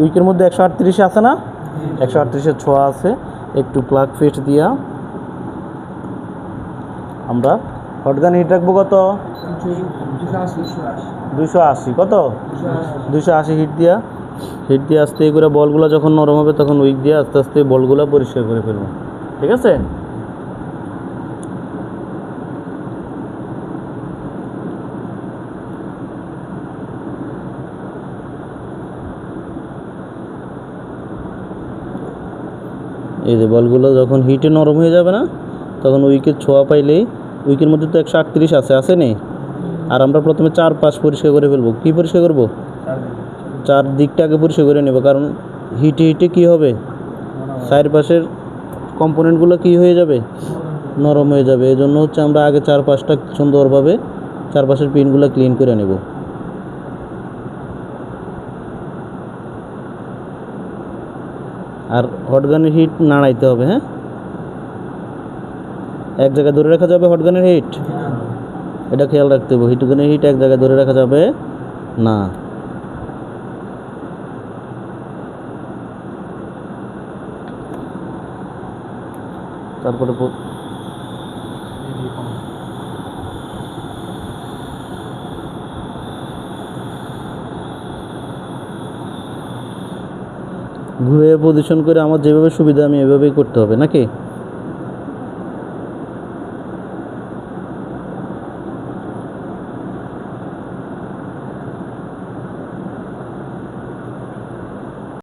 উইকের মধ্যে একশো আটত্রিশে আছে না? একশো আটত্রিশের ছোঁয়া আছে। একটু প্লাগ ফিট দিয়া আমরা হটগান হিট রাখব কত? দুশো আশি। কত? দুশো আশি হিট দিয়া। হিট দিয়ে আস্তে করে বলগুলো যখন নরম হবে তখন উইক দিয়ে আস্তে আস্তে বলগুলো পরিষ্কার করে ফেলব। ঠিক আছে? এই যে বলগুলো যখন হিটে নরম হয়ে যাবে না, তখন উইকের ছোঁয়া পাইলেই উইকের মধ্যে তো একশো আটত্রিশ আছে আছে নি? আর আমরা প্রথমে চার পাশ পরিষ্কার করে ফেলব। কী পরিষ্কার করব? চার দিকটাকে পরিষ্কার করে নেব, কারণ হিটে হিটে কী হবে? চারপাশের কম্পোনেন্টগুলো কী হয়ে যাবে? নরম হয়ে যাবে। এই জন্য হচ্ছে আমরা আগে চার পাশটা সুন্দরভাবে চারপাশের পিনগুলো ক্লিন করে নেব। আর হটগানের হিট নাড়াইতে হবে হ্যাঁ? এক জায়গায় ধরে রাখা যাবে হটগানের হিট এটা খেয়াল রাখতে হবে হিটগানের হিট এক জায়গায় ধরে রাখা যাবে না। তারপরে ঘুরে পজিশন করে আমার যেভাবে সুবিধা আমি এভাবেই করতে হবে নাকি?